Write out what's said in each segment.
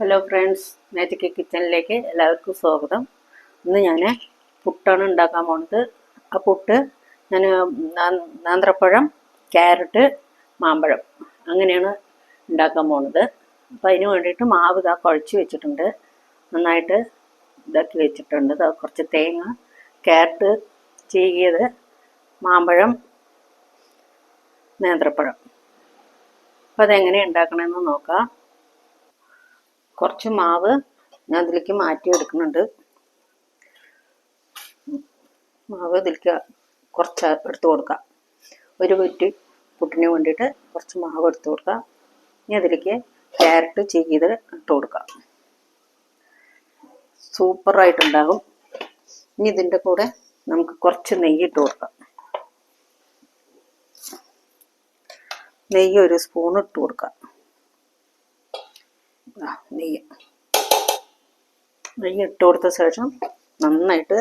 Hello friends magic കിച്ചണിലേക്ക് എല്ലാവർക്കും സ്വാഗതം. ഇന്ന് ഞാൻ പുട്ടാണ് ഉണ്ടാക്കാൻ പോണത്. ആ പുട്ട് ഞാൻ നാന്ത്രപ്പഴം ക്യാരറ്റ് മാമ്പഴം അങ്ങനെയാണ് ഉണ്ടാക്കാൻ പോണത്. അപ്പോൾ അതിന് വേണ്ടിയിട്ട് മാവ് ഇതാ കുഴച്ച് വെച്ചിട്ടുണ്ട്. നന്നായിട്ട് ഇതാക്കി വെച്ചിട്ടുണ്ട്. കുറച്ച് തേങ്ങ ക്യാരറ്റ് ചീകിയത് മാമ്പഴം നേന്ത്രപ്പഴം. അപ്പോൾ അതെങ്ങനെ ഉണ്ടാക്കണമെന്ന് നോക്കാം. കുറച്ച് മാവ് ഞാൻ ഇതിലേക്ക് മാറ്റി എടുക്കുന്നുണ്ട് മാവ് ഇതിലേക്ക് കുറച്ച് എടുത്ത് കൊടുക്കാം. ഒരു കുറ്റി പുട്ടിന് വേണ്ടിയിട്ട് കുറച്ച് മാവ് എടുത്ത് കൊടുക്കാം. ഇനി അതിലേക്ക് ക്യാരറ്റ് ചെയ്ത് ഇട്ട് കൊടുക്കാം. സൂപ്പറായിട്ടുണ്ടാകും ഇനി ഇതിന്റെ കൂടെ നമുക്ക് കുറച്ച് നെയ്യ് ഇട്ട് കൊടുക്കാം. നെയ്യ് ഒരു സ്പൂൺ ഇട്ട് കൊടുക്കാം. നെയ്യ്. നെയ്യ് ഇട്ട് കൊടുത്ത ശേഷം നന്നായിട്ട്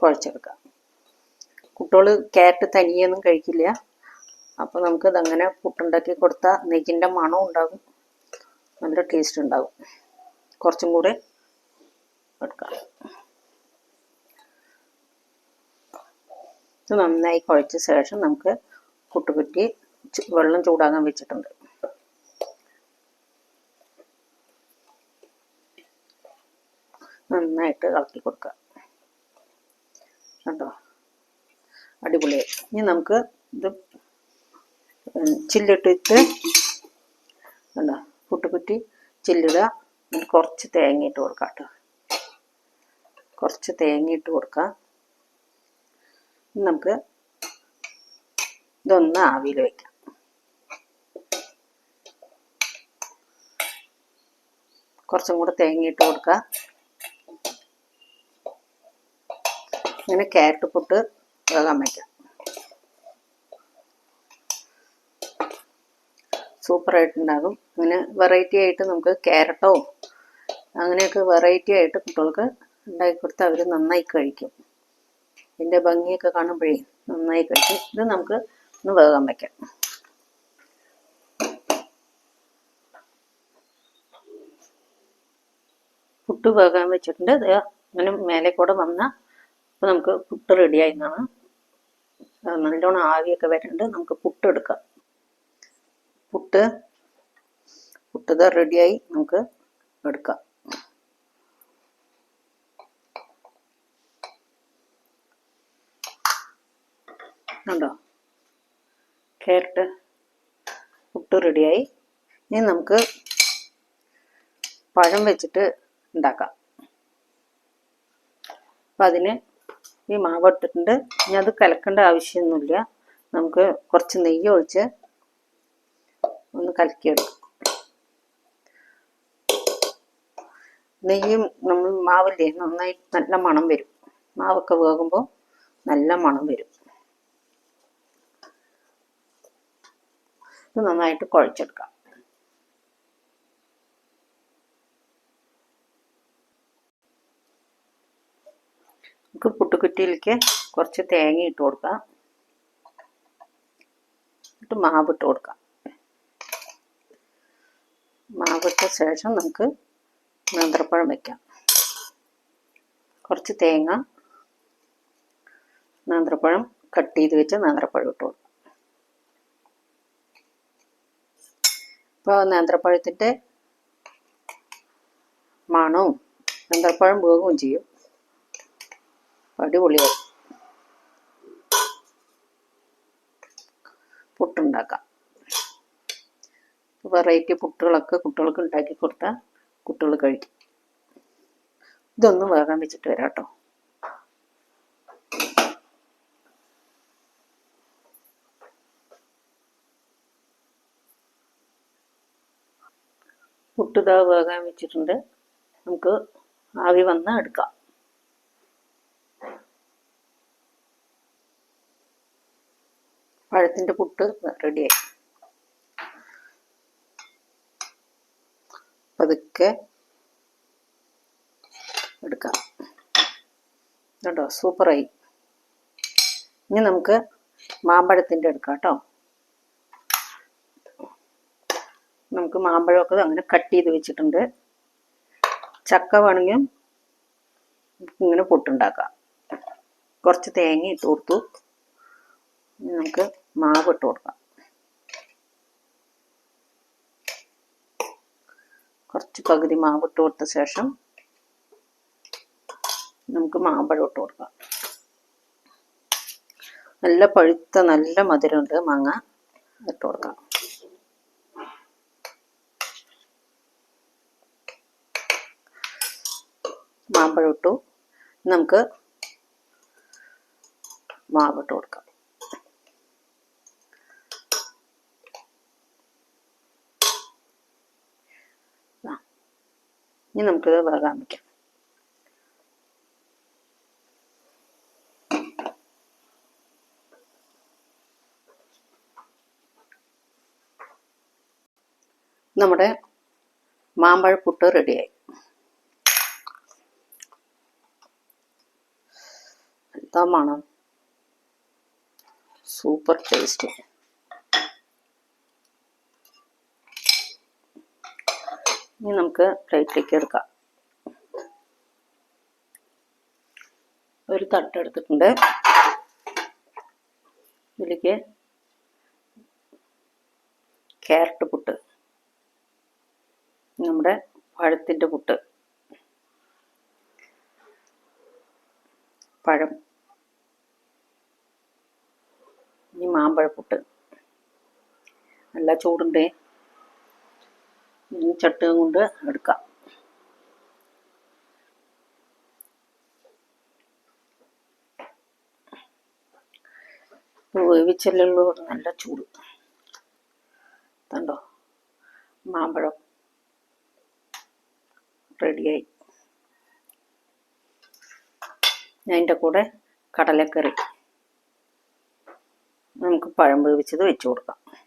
കുഴച്ചെടുക്കാം. കുട്ടികൾ ക്യാരറ്റ് തനിയൊന്നും കഴിക്കില്ല. അപ്പോൾ നമുക്ക് ഇതങ്ങനെ പുട്ടുണ്ടാക്കി കൊടുത്താൽ നെയ്യിന്റെ മണം ഉണ്ടാകും. നല്ല ടേസ്റ്റ് ഉണ്ടാകും. കുറച്ചും കൂടെ എടുക്കാം. ഇത് നന്നായി കുഴച്ച ശേഷം നമുക്ക് കുട്ടുകുറ്റി വെള്ളം ചൂടാകാൻ വെച്ചിട്ടുണ്ട്. നന്നായിട്ട് ഇളക്കി കൊടുക്കുക. കണ്ടോ? അടിപൊളിയായി ഇനി നമുക്ക് ഇത് ചില്ലിട്ടിട്ട് കണ്ടോ? പുട്ടുകുറ്റി ചില്ലിടുക. എന്നിട്ട് കുറച്ച് തേങ്ങ ഇട്ട് കൊടുക്കാം കേട്ടോ. കുറച്ച് തേങ്ങ ഇട്ട് കൊടുക്കാം നമുക്ക് ഇതൊന്ന് ആവിയിൽ വയ്ക്കാം കുറച്ചും കൂടെ തേങ്ങ ഇട്ട് കൊടുക്കുക. ഇങ്ങനെ ക്യാരറ്റ് പുട്ട് വേകാൻ വയ്ക്കാം സൂപ്പറായിട്ടുണ്ടാകും അങ്ങനെ വെറൈറ്റി ആയിട്ട് നമുക്ക് ക്യാരറ്റോ അങ്ങനെയൊക്കെ വെറൈറ്റി ആയിട്ട് കുട്ടികൾക്ക് ഉണ്ടാക്കി കൊടുത്താൽ അവർ നന്നായി കഴിക്കും. ഇതിന്റെ ഭംഗിയൊക്കെ കാണുമ്പോഴേ നന്നായി കഴിക്കും. ഇത് നമുക്ക് ഒന്ന് വേകാൻ വയ്ക്കാം പുട്ട് വേകാൻ വെച്ചിട്ടുണ്ട്. അങ്ങനെ മേലെ കൂടെ വന്ന അപ്പോൾ നമുക്ക് പുട്ട് റെഡിയായി എന്നാണ് നല്ലോണം ആവിയൊക്കെ വരുന്നുണ്ട് നമുക്ക് പുട്ട് എടുക്കാം. പുട്ട് പുട്ട് ഇതാ റെഡിയായി നമുക്ക് എടുക്കാം. കണ്ടോ? ക്യാരറ്റ് പുട്ട് റെഡിയായി ഇനി നമുക്ക് പഴം വെച്ചിട്ട് ഉണ്ടാക്കാം. അപ്പം അതിന് ഈ മാവ് ഇട്ടിട്ടുണ്ട് ഇനി അത് കലക്കേണ്ട ആവശ്യമൊന്നുമില്ല. നമുക്ക് കുറച്ച് നെയ്യ് ഒഴിച്ച് ഒന്ന് കലക്കിയെടുക്കും. നെയ്യും നമ്മൾ മാവില്ലേ നന്നായി നല്ല മണം വരും. മാവൊക്കെ വേകുമ്പോൾ നല്ല മണം വരും. ഇത് നന്നായിട്ട് കുഴച്ചെടുക്കാം. നമുക്ക് പുട്ടുകുറ്റിയിലേക്ക് കുറച്ച് തേങ്ങ ഇട്ട് കൊടുക്കാം. എന്നിട്ട് മാവ് ഇട്ട് കൊടുക്കാം. മാവിട്ട ശേഷം നമുക്ക് നേന്ത്രപ്പഴം വയ്ക്കാം കുറച്ച് തേങ്ങ നേന്ത്രപ്പഴം കട്ട് ചെയ്ത് വെച്ച് നേന്ത്രപ്പഴം ഇട്ട് കൊടുക്കാം. ഇപ്പോൾ നേന്ത്രപ്പഴത്തിന്റെ മണവും നേന്ത്രപ്പഴം വേകുകയും ചെയ്യും. അടിപൊളിയായി പുട്ടുണ്ടാക്കാം. വെറൈറ്റി പുട്ടുകളൊക്കെ കുട്ടികൾക്ക് ഉണ്ടാക്കി കൊടുത്താൽ കുട്ടികൾ കഴിക്കും. ഇതൊന്നും വേഗം വെച്ചിട്ട് വരാം കേട്ടോ. പുട്ടുതാവ് വേഗം വെച്ചിട്ടുണ്ട്. നമുക്ക് ആവി വന്നാൽ എടുക്കാം. പഴത്തിന്റെ പുട്ട് റെഡിയായി പതുക്കെ എടുക്കാം. കേട്ടോ സൂപ്പറായി ഇനി നമുക്ക് മാമ്പഴത്തിന്റെ എടുക്കാം കേട്ടോ. നമുക്ക് മാമ്പഴമൊക്കെ അങ്ങനെ കട്ട് ചെയ്ത് വെച്ചിട്ടുണ്ട്. ചക്ക വേണമെങ്കിൽ ഇങ്ങനെ പൊട്ടുണ്ടാക്കാം. കുറച്ച് തേങ്ങ ഇട്ട് കൊടുത്തു. നമുക്ക് മാവ് ഇട്ട് കൊടുക്കാം. കുറച്ച് പകുതി മാവ് ഇട്ട് കൊടുത്ത ശേഷം നമുക്ക് മാമ്പഴം ഇട്ട് കൊടുക്കാം. നല്ല പഴുത്ത നല്ല മധുരമുണ്ട് മാങ്ങ ഇട്ട് കൊടുക്കാം. മാമ്പഴം ഇട്ടു. നമുക്ക് മാവ് ഇട്ട് കൊടുക്കാം. ഇനി നമുക്കിത് വേകാൻ വയ്ക്കാം നമ്മുടെ മാമ്പഴപ്പുട്ട് റെഡിയായി. എന്താ മണം? Super taste. ഇനി നമുക്ക് പ്ലേറ്റിലേക്ക് എടുക്കാം. ഒരു തട്ടെടുത്തിട്ടുണ്ട് ഇതിലേക്ക് ക്യാരറ്റ് പുട്ട് നമ്മുടെ പഴത്തിന്റെ പുട്ട് പഴം ഇനി മാമ്പഴപ്പുട്ട് നല്ല ചൂടുണ്ട്. ചട്ടുകം കൊണ്ട് എടുക്കാം. വേവിച്ചല്ലുള്ളൂ നല്ല ചൂട്. കണ്ടോ? മാമ്പഴം റെഡിയായി. അതിന്റെ കൂടെ കടലക്കറി. നമുക്ക് പഴം വേവിച്ചത് വെച്ച് കൊടുക്കാം.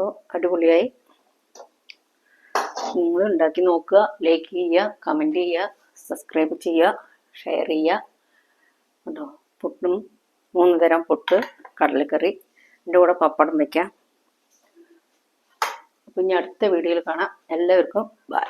അപ്പോൾ അടിപൊളിയായി. നിങ്ങൾ ഉണ്ടാക്കി നോക്കുക ലൈക്ക് ചെയ്യുക കമന്റ് ചെയ്യുക സബ്സ്ക്രൈബ് ചെയ്യുക ഷെയർ ചെയ്യുക. കേട്ടോ പുട്ടും മൂന്ന് തരം പുട്ട് കടലക്കറി എന്റെ കൂടെ പപ്പടം വയ്ക്കാം. അപ്പം ഇനി അടുത്ത വീഡിയോയിൽ കാണാം. എല്ലാവർക്കും ബൈ